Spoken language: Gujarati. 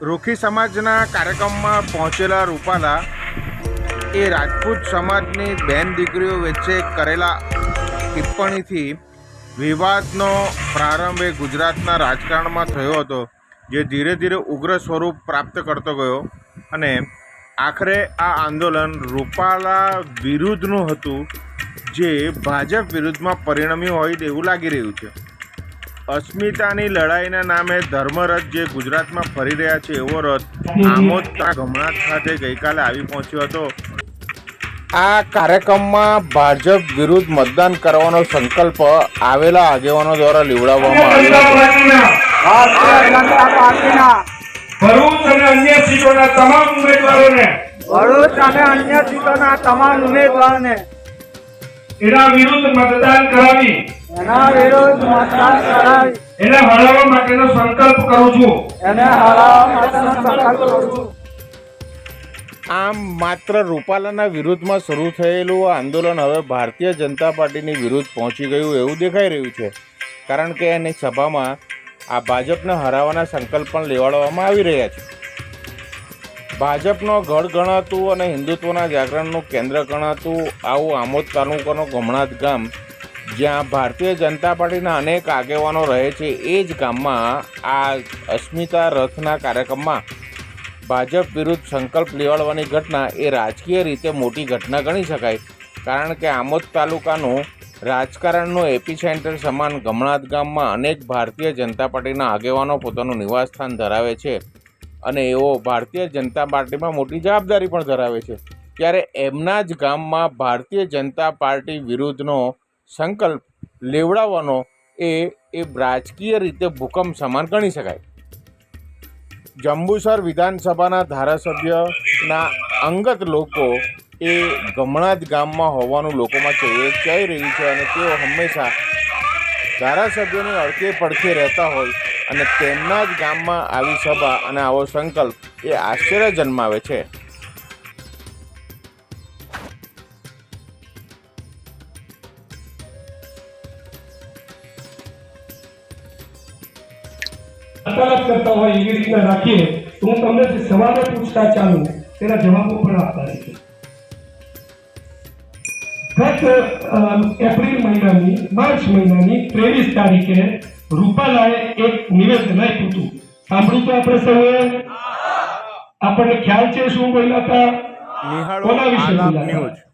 રોખી સમાજના કાર્યક્રમમાં પહોંચેલા રૂપાલા એ રાજપૂત સમાજની બેન દીકરીઓ વચ્ચે કરેલા ટિપ્પણીથી વિવાદનો પ્રારંભ એ ગુજરાતના રાજકારણમાં થયો હતો, જે ધીરે ધીરે ઉગ્ર સ્વરૂપ પ્રાપ્ત કરતો ગયો અને આખરે આ આંદોલન રૂપાલા વિરુદ્ધનું હતું, જે ભાજપ વિરુદ્ધમાં પરિણમ્યું હોય તેવું લાગી રહ્યું છે. અસ્મિતાની લડાઈના નામે ધર્મરથ જે ગુજરાતમાં ફરી રહ્યા છે એવો રથ આમોદ ગમણા ખાતે ગઈકાલે આવી પહોંચ્યો હતો. આ કાર્યક્રમમાં ભાજપ વિરુદ્ધ મતદાન કરવાનો સંકલ્પ આવેલા આગેવાનો દ્વારા લીવડાવવામાં આવ્યો હતો. તમામ ઉમેદવારોને એના વિરુદ્ધ મતદાન કરાવી. એના વિરુદ્ધ મતદાન કરાવી. એને હરાવવા માટેનો સંકલ્પ કરું છું. એને હરાવવા માટેનો સંકલ્પ કરું છું. આમ માત્ર રૂપાલાના વિરુદ્ધમાં શરૂ થયેલું આ આંદોલન હવે ભારતીય જનતા પાર્ટીની વિરુદ્ધ પહોંચી ગયું એવું દેખાઈ રહ્યું છે. કારણ કે એની સભામાં આ ભાજપને હરાવવાના સંકલ્પ પણ લેવાડવામાં આવી રહ્યા છે. ભાજપનો ગઢ ગણાતું અને હિન્દુત્વના જાગરણનું કેન્દ્ર ગણાતું આવું આમોદ તાલુકાનો ગમણાથ ગામ, જ્યાં ભારતીય જનતા પાર્ટીના અનેક આગેવાનો રહે છે, એ જ ગામમાં આ અસ્મિતા રથના કાર્યક્રમમાં ભાજપ વિરુદ્ધ સંકલ્પ લેવાડવાની ઘટના એ રાજકીય રીતે મોટી ઘટના ગણી શકાય. કારણ કે આમોદ તાલુકાનું રાજકારણનું એપી સેન્ટર સમાન ગમણાથ ગામમાં અનેક ભારતીય જનતા પાર્ટીના આગેવાનો પોતાનું નિવાસસ્થાન ધરાવે છે. અને એઓ ભારતીય જનતા પાર્ટીમાં મોટી જવાબદારી પણ ધરાવે છે. ત્યારે એમના જ ગામમાં ભારતીય જનતા પાર્ટી વિરુદ્ધનો સંકલ્પ લેવડાવવાનો એ એ રાજકીય રીતે ભૂકંપ સમાન ગણી શકાય. જંબુસર વિધાનસભાના ધારાસભ્યના અંગત લોકો એ ગમણા જ ગામમાં હોવાનું લોકોમાં કહી રહ્યું છે અને તેઓ હંમેશા ધારાસભ્યોને અડકે પડખે રહેતા હોય અને તેમના જ ગામમાં આવી સભા અને આવો સંકલ્પ એ આશ્ચર્ય જન્માવે છે. વકાલત કરતા હોય એવી રીતના રાખીએ તો હું તમને જે સવાલો પૂછતા ચાલુ તેના જવાબો પણ આપતા રહીશ. ગત એપ્રિલ મહિનાની, માર્ચ મહિનાની ત્રેવીસ તારીખે રૂપાલાએ એક નિવેદન આપ્યું હતું. સાંભળ્યું તો આપણે સૌએ? આપણને ખ્યાલ છે શું બોલ્યા હતા? કોના વિશે બોલ્યા